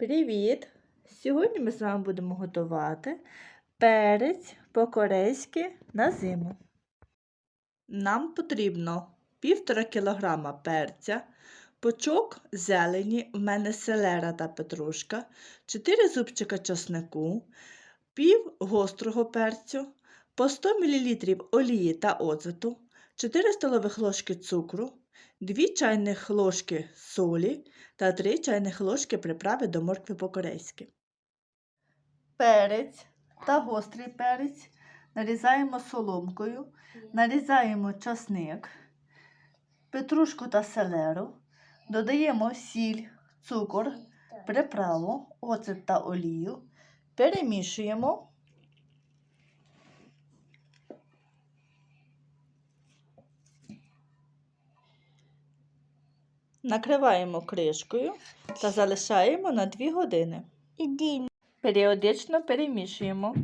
Привіт! Сьогодні ми з вами будемо готувати перець по-корейськи на зиму. Нам потрібно 1,5 кг перця, пучок зелені, в мене селера та петрушка, 4 зубчика чеснику, пів гострого перцю, по 100 мл олії та оцету, 4 столових ложки цукру, 2 чайних ложки солі та 3 чайних ложки приправи до моркви по-корейськи. Перець та гострий перець нарізаємо соломкою, нарізаємо часник, петрушку та селеру, додаємо сіль, цукор, приправу, оцет та олію, перемішуємо. Накриваємо кришкою та залишаємо на 2 години. Періодично перемішуємо.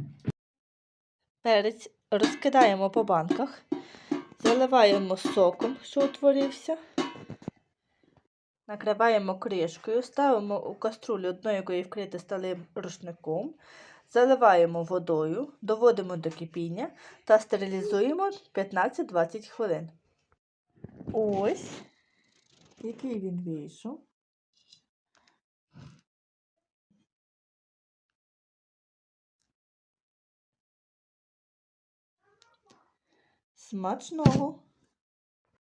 Перець розкидаємо по банках, заливаємо соком, що утворився. Накриваємо кришкою, ставимо у каструлю дно якої вкрите сталим рушником, заливаємо водою, доводимо до кипіння та стерилізуємо 15-20 хвилин. Ось який він вийшов. Смачного!